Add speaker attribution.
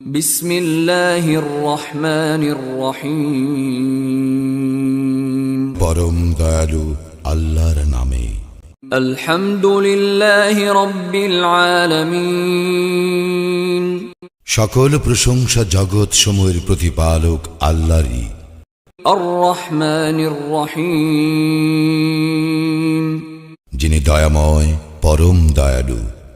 Speaker 1: বিসমিল্লাহির রহমানির রহিম
Speaker 2: পরম দয়ালু আল্লাহর নামে।
Speaker 1: আলহামদুলিল্লাহি রব্বিল আলামিন
Speaker 2: সকল প্রশংসা জগৎ সময়ের প্রতিপালক আল্লাহরই। যিনি দয়াময় পরম দয়ালু।